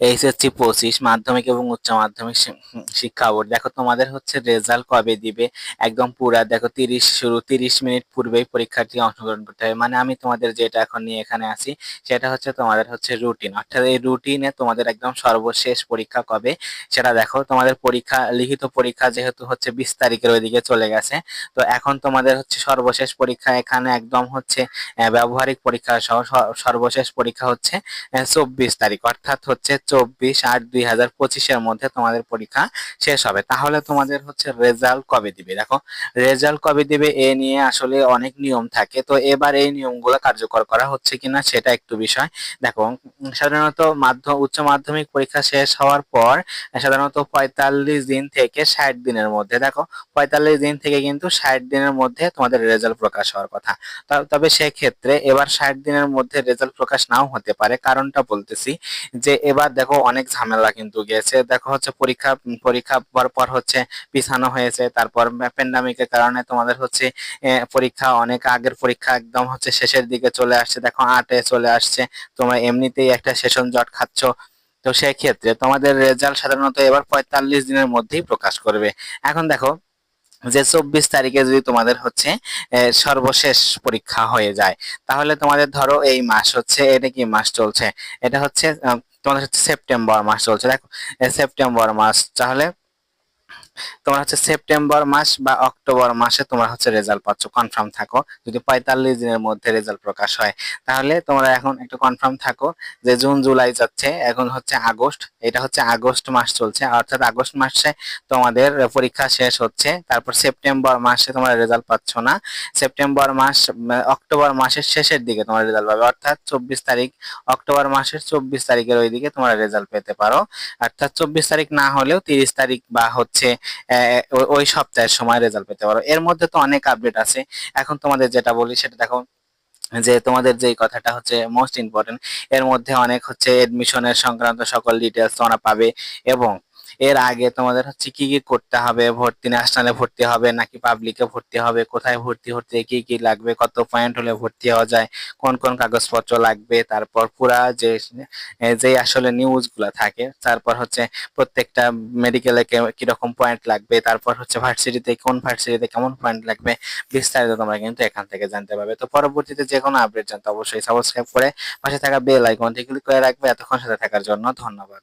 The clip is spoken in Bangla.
এইচএসসি পঁচিশ মাধ্যমিক এবং উচ্চ মাধ্যমিক শিক্ষা বোর্ড। দেখো তোমাদের হচ্ছে রেজাল্ট কবে দিবে? একদম পুরা দেখো তিরিশ শুরু, তিরিশ মিনিট পূর্বেই পরীক্ষার্থী অংশগ্রহণ করতে হবে। মানে আমি তোমাদের যেটা এখন নিয়ে এখানে আছি, সেটা হচ্ছে তোমাদের হচ্ছে রুটিন অর্থাৎ এই রুটিনে তোমাদের একদম সর্বশেষ পরীক্ষা কবে? সেটা দেখো, তোমাদের পরীক্ষা, লিখিত পরীক্ষা যেহেতু হচ্ছে বিশ তারিখের ওইদিকে চলে গেছে, তো এখন তোমাদের হচ্ছে সর্বশেষ পরীক্ষা এখানে একদম হচ্ছে ব্যবহারিক পরীক্ষা সহ, সর্বশেষ পরীক্ষা হচ্ছে চব্বিশ তারিখ। অর্থাৎ হচ্ছে চব্বিশ আট দুই হাজার পঁচিশের মধ্যে তোমাদের পরীক্ষা শেষ হবে। তাহলে তোমাদের হচ্ছে রেজাল্ট কবে দিবে? দেখো, রেজাল্ট কবে দিবে এ নিয়ে আসলে অনেক নিয়ম থাকে। তো এবার এই নিয়মগুলো কার্যকর করা হচ্ছে কিনা সেটা একটু বিষয়। দেখো সাধারণত মাধ্যম, উচ্চ মাধ্যমিক পরীক্ষা শেষ হওয়ার পর সাধারণত পঁয়তাল্লিশ দিন থেকে ষাট দিনের মধ্যে, দেখো, পঁয়তাল্লিশ দিন থেকে কিন্তু ষাট দিনের মধ্যে তোমাদের রেজাল্ট প্রকাশ হওয়ার কথা। তবে সেক্ষেত্রে এবার ষাট দিনের মধ্যে রেজাল্ট প্রকাশ নাও হতে পারে। কারণটা বলতেছি যে এবার দেখো অনেক ঝামেলা কিন্তু গেছে। দেখো হচ্ছে পরীক্ষা পরীক্ষা পর পর হচ্ছে পিছানো হয়েছে, তারপর প্যান্ডামিকের কারণে তোমাদের হচ্ছে পরীক্ষা অনেক আগের পরীক্ষা একদম হচ্ছে শেষের দিকে চলে আসছে। দেখো আটে চলে আসছে, তোমরা এমনিতেই একটা সেশন জট খাচ্ছ। তো সেই ক্ষেত্রে তোমাদের রেজাল্ট সাধারণত এবার পঁয়তাল্লিশ দিনের মধ্যেই প্রকাশ করবে। এখন দেখো, যে চব্বিশ তারিখে যদি তোমাদের হচ্ছে সর্বশেষ পরীক্ষা হয়ে যায়, তাহলে তোমাদের ধরো এই মাস হচ্ছে, এটা কি মাস চলছে? এটা হচ্ছে তোমাদের সেপ্টেম্বর মাস চলছে। দেখো সেপ্টেম্বর মাস তাহলে তোমার হচ্ছে সেপ্টেম্বর মাস বা অক্টোবর মাসে তোমরা হচ্ছে রেজাল্ট পাচ্ছ। কনফার্ম থাকো। যদি পঁয়তাল্লিশ দিনের মধ্যে রেজাল্ট প্রকাশ হয়, তাহলে তোমরা এখন একটু কনফার্ম থাকো যে জুন জুলাই যাচ্ছে, এখন হচ্ছে আগস্ট এটা হচ্ছে আগস্ট মাস চলছে। অর্থাৎ আগস্ট মাসে তোমাদের পরীক্ষা শেষ হচ্ছে, তারপর সেপ্টেম্বর মাসে তোমরা রেজাল্ট পাচ্ছ না। সেপ্টেম্বর মাস অক্টোবর মাসের শেষের দিকে তোমরা রেজাল্ট পাবে। অর্থাৎ চব্বিশ তারিখ অক্টোবর মাসের চব্বিশ তারিখের ওই দিকে তোমরা রেজাল্ট পেতে পারো। অর্থাৎ চব্বিশ তারিখ না হলেও তিরিশ তারিখ বা হচ্ছে ওই- সপ্তাহের সময় রেজাল্ট পেতে পারো। এর মধ্যে তো অনেক আপডেট আছে। এখন তোমাদের যেটা বলি সেটা দেখো, যে তোমাদের যে কথাটা হচ্ছে মোস্ট ইম্পর্টেন্ট এর মধ্যে অনেক হচ্ছে এডমিশনের সংক্রান্ত সকল ডিটেলস তোমরা পাবে এবং এর আগে তোমাদের হচ্ছে কি কি করতে হবে? ভর্তি ন্যাশনালে ভর্তি হবে নাকি পাবলিকে ভর্তি হবে? কোথায় ভর্তি হতে কি কি লাগবে? কত পয়েন্ট হলে ভর্তি হওয়া যায়? কোন কোন কাগজপত্র লাগবে? তারপর পুরা যে যেই আসলে নিউজগুলা থাকে, তারপর হচ্ছে প্রত্যেকটা মেডিকেলে কীরকম পয়েন্ট লাগবে? তারপর হচ্ছে ভার্সিটিতে কোন ভার্সিটিতে কেমন পয়েন্ট লাগবে? বিস্তারিত তোমরা কিন্তু এখান থেকে জানতে পারবে। তো পরবর্তীতে যে কোনো আপডেট জানতে অবশ্যই সাবস্ক্রাইব করে পাশে থাকা বেল আইকনটি ক্লিক করে রাখবে। এতক্ষণ সাথে থাকার জন্য ধন্যবাদ।